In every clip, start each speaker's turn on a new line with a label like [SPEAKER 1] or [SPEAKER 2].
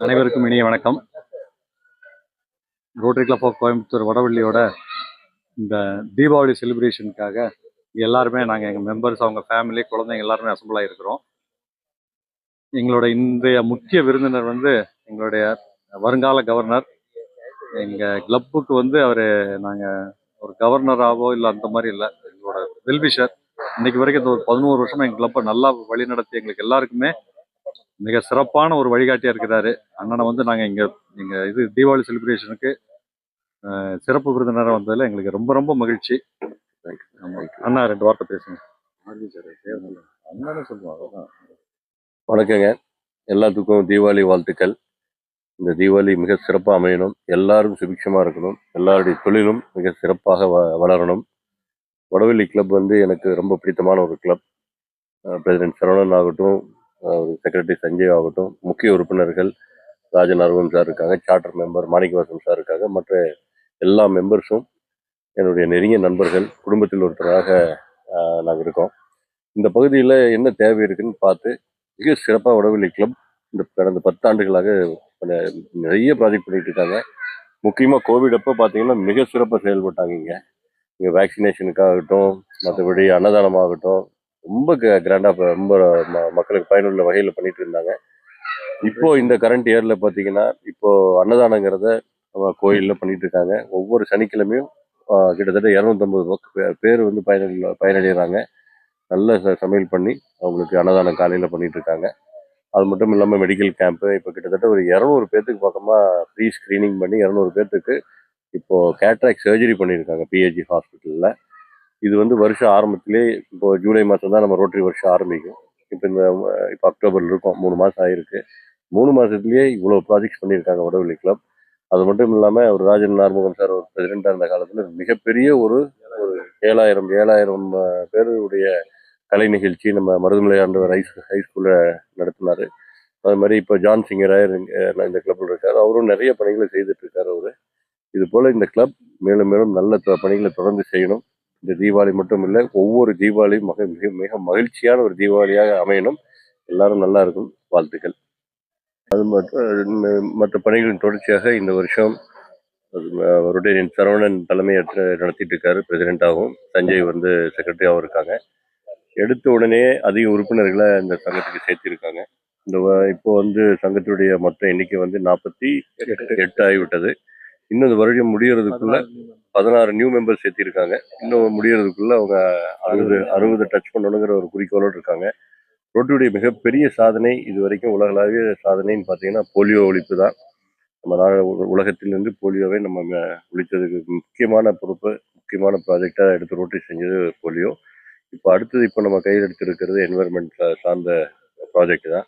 [SPEAKER 1] அனைவருக்கும் இனிய வணக்கம். ரோட்டரி கிளப் ஆஃப் கோயம்புத்தூர் வடவள்ளியோட இந்த தீபாவளி செலிப்ரேஷனுக்காக எல்லாருமே நாங்கள் எங்கள் மெம்பர்ஸ் அவங்க ஃபேமிலி குழந்தைங்க எல்லாருமே அசம்பிள் ஆகிருக்கிறோம் எங்களோட இன்றைய முக்கிய விருந்தினர் வந்து எங்களுடைய வருங்கால கவர்னர் எங்கள் கிளப்புக்கு வந்து அவர் நாங்கள் ஒரு கவர்னராகவோ இல்லை அந்த மாதிரி இல்லை எங்களோட வெல்விஷர் இன்னைக்கு வரைக்கும் இந்த ஒரு பதினோரு வருஷமா எங்கள் கிளப்பை நல்லா வழி நடத்தி எங்களுக்கு எல்லாருக்குமே மிக சிறப்பான ஒரு வழிகாட்டியா இருக்கிறாரு. அண்ணனை வந்து நாங்கள் இங்கே இங்கே இது தீபாவளி செலிப்ரேஷனுக்கு சிறப்பு விருந்தினராக வந்ததில் எங்களுக்கு ரொம்ப ரொம்ப மகிழ்ச்சி. அண்ணா ரெண்டு வார்த்தை பேசுங்க.
[SPEAKER 2] வணக்கங்க. எல்லாத்துக்கும் தீபாவளி வாழ்த்துக்கள். இந்த தீபாவளி மிக சிறப்பாக அமையணும். எல்லாரும் சுபிக்ஷமாக இருக்கணும். எல்லாருடைய தொழிலும் மிக சிறப்பாக வ வளரணும். வடவள்ளி கிளப் வந்து எனக்கு ரொம்ப பிடித்தமான ஒரு கிளப் பிரசிடென்ட் சரவணன் ஆகட்டும் செக்ரட்டரி சஞ்சய் ஆகட்டும் முக்கிய உறுப்பினர்கள் ராஜன் சார் இருக்காங்க சார்ட்டர் மெம்பர் மாணிக்கவாசன் சார் இருக்காங்க மற்ற எல்லா மெம்பர்ஸும் என்னுடைய நெருங்கிய நண்பர்கள் குடும்பத்தில் ஒருத்தராக நாங்கள் இருக்கோம். இந்த பகுதியில் என்ன தேவை இருக்குன்னு பார்த்து மிக சிறப்பாக உடவில்லை கிளப் இந்த கடந்த பத்தாண்டுகளாக நிறைய ப்ராஜெக்ட் பண்ணிட்டு இருக்காங்க. முக்கியமாக கோவிட் அப்போ பார்த்தீங்கன்னா மிக சிறப்பாக செயல்பட்டாங்க இங்கே. இங்கே வேக்சினேஷனுக்காகட்டும் மற்றபடி அன்னதானமாகட்டும் ரொம்ப கிராண்டாக ரொம்ப ம- மக்களுக்கு பயனுள்ள வகையில் பண்ணிட்டு இருந்தாங்க. இப்போ இந்த கரண்ட் இயரில் பார்த்தீங்கன்னா இப்போ அன்னதானங்கிறத கோயிலில் பண்ணிட்டு இருக்காங்க. ஒவ்வொரு சனிக்கிழமையும் கிட்டத்தட்ட இரநூத்தம்பது பேர் வந்து பயனடை பயனடைகிறாங்க நல்ல ச- சமையல் பண்ணி அவங்களுக்கு அன்னதானம் காலையில் பண்ணிட்டு இருக்காங்க. அது மட்டும் இல்லாமல் மெடிக்கல் கேம்ப்பு இப்போ கிட்டத்தட்ட ஒரு இரநூறு பேர்த்துக்கு பக்கமாக ஃப்ரீ ஸ்க்ரீனிங் பண்ணி இரநூறு பேர்த்துக்கு இப்போ கேட்ராக் சர்ஜரி பண்ணியிருக்காங்க பிஹெச்சி ஹாஸ்பிட்டலில் இது வந்து வருஷம் ஆரம்பத்திலே இப்போ ஜூலை மாதம் தான் நம்ம ரோட்டரி வருஷம் ஆரம்பிக்கும். இப்போ இந்த இப்போ அக்டோபரில் இருக்கோம் மூணு மாதம் ஆகிருக்கு மூணு மாதத்துலேயே இவ்வளோ ப்ராஜெக்ட்ஸ் பண்ணியிருக்காங்க வடவெளி கிளப் அது மட்டும் இல்லாமல் ஒரு ராஜன் நார்முகம் சார் ஒரு பிரசிடெண்டாக இருந்த காலத்தில் மிகப்பெரிய ஒரு ஒரு ஏழாயிரம் ஏழாயிரம் பேருடைய கலை நிகழ்ச்சி நம்ம மருதுமலை ஆண்டவர் ஹை ஹை ஸ்கூலில் நடத்தினார். அது மாதிரி இப்போ ஜான் சிங்கராயர் இந்த கிளப்பில் இருக்கார். அவரும் நிறைய பணிகளை செய்துட்டு இருக்கார் அவர். இது போல் இந்த கிளப் மேலும் மேலும் நல்ல பணிகளை தொடர்ந்து செய்யணும். இந்த தீபாவளி மட்டும் இல்லை ஒவ்வொரு தீபாவளியும் மிக மிக மிக மகிழ்ச்சியான ஒரு தீபாவளியாக அமையணும். எல்லாரும் நல்லா இருக்கும். வாழ்த்துக்கள். அது மட்டும் மற்ற பணிகளின் தொடர்ச்சியாக இந்த வருஷம் அவருடைய சரவணன் தலைமையேற்று நடத்திட்டு இருக்காரு பிரசிடென்ட்டாகவும் சஞ்சய் வந்து செக்ரட்டரியாகவும் இருக்காங்க. எடுத்த உடனே அதிக உறுப்பினர்களை இந்த சங்கத்துக்கு சேர்த்திருக்காங்க. இந்த வ- இப்போ வந்து சங்கத்துடைய மொத்த எண்ணிக்கை வந்து நாற்பத்தி எட்டு ஆகிவிட்டது. இன்னும் இந்த வருடம் முடியறதுக்குள்ள பதினாறு நியூ மெம்பர்ஸ் சேர்த்திருக்காங்க. இன்னும் முடியறதுக்குள்ள அவங்க அறுபது அறுபது டச் பண்ணணுங்கிற ஒரு குறிக்கோளோடு இருக்காங்க. ரோட்டுடைய மிகப்பெரிய சாதனை இது வரைக்கும் உலகளாவிய சாதனைன்னு பார்த்தீங்கன்னா போலியோ ஒழிப்பு தான். நம்ம நாடு உலகத்திலிருந்து போலியோவை நம்ம ஒழித்ததுக்கு முக்கியமான பொறுப்பு முக்கியமான ப்ராஜெக்டாக எடுத்து ரோட்டரி செஞ்சது போலியோ. இப்போ அடுத்தது இப்போ நம்ம கையில் எடுத்திருக்கிறது என்வரன்மெண்ட் சார்ந்த ப்ராஜெக்ட் தான்.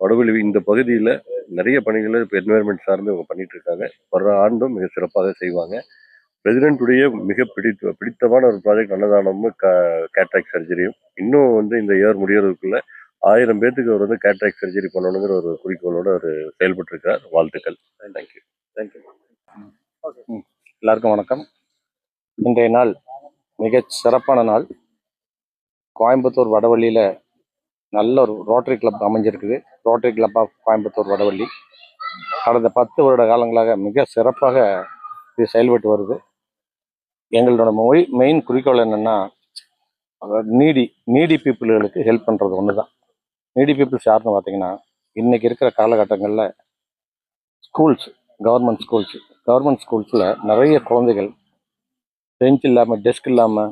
[SPEAKER 2] வடவெளி இந்த பகுதியில் நிறைய பணிகளை இப்போ என்வரன்மெண்ட் சார்ந்து இவங்க பண்ணிட்டு இருக்காங்க வர்ற ஆண்டும் மிக சிறப்பாக செய்வாங்க. பிரசிடென்ட்டுடைய மிக பிடித்த பிடித்தமான ஒரு ப்ராஜெக்ட் அன்னதானமும் க கேட்ராக் சர்ஜரியும் இன்னும் வந்து இந்த இயர் முடியறதுக்குள்ள ஆயிரம் பேர்த்துக்கு அவர் வந்து கேட்ராக் சர்ஜரி பண்ணணுங்கிற ஒரு குறிக்கோளோட அவர் செயல்பட்டு இருக்கிறார் வாழ்த்துக்கள் தேங்க்யூ தேங்க்யூ
[SPEAKER 3] எல்லாருக்கும் வணக்கம். இன்றைய நாள் மிக சிறப்பான நாள். கோயம்புத்தூர் வடவள்ளியில் நல்ல ஒரு ரோட்டரி கிளப் அமைஞ்சிருக்குது. Rotary club of Coimbatore Vadavalli. கடந்த பத்து வருட காலங்களாக மிக சிறப்பாக இது செயல்பட்டு வருது. எங்களோட மொழி மெயின் குறிக்கோள் என்னென்னா நீடி நீடி பீப்புள்களுக்கு ஹெல்ப் பண்ணுறது ஒன்று தான் நீடி பீப்புள்ஸ் யாருன்னு பார்த்தீங்கன்னா இன்றைக்கி இருக்கிற காலகட்டங்களில் ஸ்கூல்ஸ் கவர்மெண்ட் ஸ்கூல்ஸ் கவர்மெண்ட் ஸ்கூல்ஸில் நிறைய குழந்தைகள் பெஞ்ச் இல்லாமல் டெஸ்க் இல்லாமல்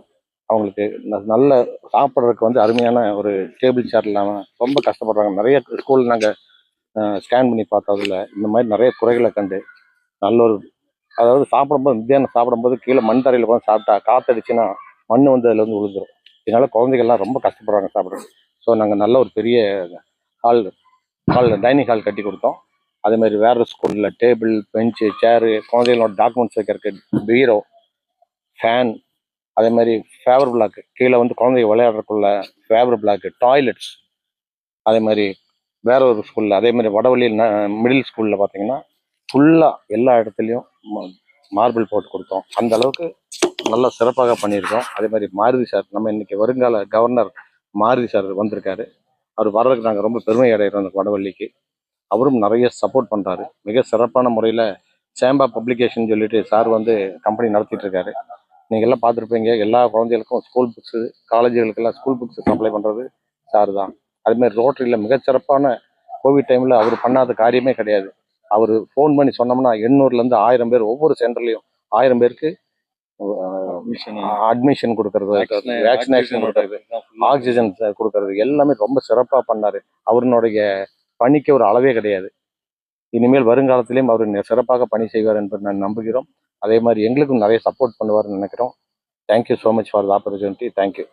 [SPEAKER 3] அவங்களுக்கு ந- நல்ல சாப்பிட்றதுக்கு வந்து அருமையான ஒரு டேபிள் சேர் இல்லாமல் ரொம்ப கஷ்டப்படுறாங்க. நிறைய ஸ்கூல் நாங்கள் ஸ்கேன் பண்ணி பார்த்ததுல இந்த மாதிரி நிறைய குறைகளை கண்டு நல்ல ஒரு அதாவது சாப்பிடும்போது மத்தியானம் சாப்பிடும்போது கீழே மண் தரையில் உட்காந்து சாப்பிட்டா காற்றடிச்சுன்னா மண் வந்து அதில் வந்து விழுந்துடும் இதனால் குழந்தைகள்லாம் ரொம்ப கஷ்டப்படுறாங்க சாப்பிட்றது ஸோ நாங்கள் நல்ல ஒரு பெரிய ஹால் ஹால் டைனிங் ஹால் கட்டி கொடுத்தோம். அதே மாதிரி வேறு ஸ்கூலில் டேபிள் பெஞ்சு சேரு குழந்தைகளோட டாக்குமெண்ட்ஸ் வைக்கிறதுக்கு பீரோ ஃபேன் அதே மாதிரி ஃபேவர் பிளாக்கு கீழே வந்து குழந்தைங்க விளையாடுறதுக்குள்ள ஃபேவர் பிளாக்கு டாய்லெட்ஸ் அதே மாதிரி வேற ஒரு ஸ்கூலில் அதே மாதிரி வடவள்ளி மிடில் ஸ்கூலில் பார்த்தீங்கன்னா ஃபுல்லாக எல்லா இடத்துலையும் மார்பிள் போட்டு கொடுத்தோம். அந்த அளவுக்கு நல்லா சிறப்பாக பண்ணியிருக்கோம். அதே மாதிரி மாருதி சார் நம்ம இன்னைக்கு வருங்கால கவர்னர் மாருதி சார் வந்திருக்காரு. அவர் வர்றதுக்கு நாங்கள் ரொம்ப பெருமை அடைகிறோம் அந்த வடவள்ளிக்கு. அவரும் நிறைய சப்போர்ட் பண்ணுறாரு மிக சிறப்பான முறையில் சேம்பா பப்ளிகேஷன் சொல்லிட்டு சார் வந்து கம்பெனி நடத்திட்டு இருக்காரு. நீங்கள் எல்லாம் பார்த்துருப்பீங்க. எல்லா குழந்தைகளுக்கும் ஸ்கூல் புக்ஸு காலேஜுகளுக்கெல்லாம் ஸ்கூல் புக்ஸ் சப்ளை பண்ணுறது சார் தான். அதுமாதிரி ரோட்டரியில் மிகச்சிறப்பான கோவிட் டைமில் அவர் பண்ணாத காரியமே கிடையாது. அவர் ஃபோன் பண்ணி சொன்னோம்னா எண்ணூறுலேருந்து ஆயிரம் பேர் ஒவ்வொரு சென்டர்லையும் ஆயிரம் பேருக்கு அட்மிஷன் கொடுக்கறது வேக்சினேஷன் கொடுக்கறது ஆக்சிஜன் கொடுக்கறது. எல்லாமே ரொம்ப சிறப்பாக பண்ணாரு. அவருடைய பணிக்கு ஒரு அளவே கிடையாது. இனிமேல் வருங்காலத்திலேயும் அவர் சிறப்பாக பணி செய்வார் என்பது நான் நம்புகிறோம். அதே மாதிரி எங்களுக்கும் நிறைய சப்போர்ட் பண்ணுவார்னு நினைக்கிறோம். Thank you so much for the opportunity thank you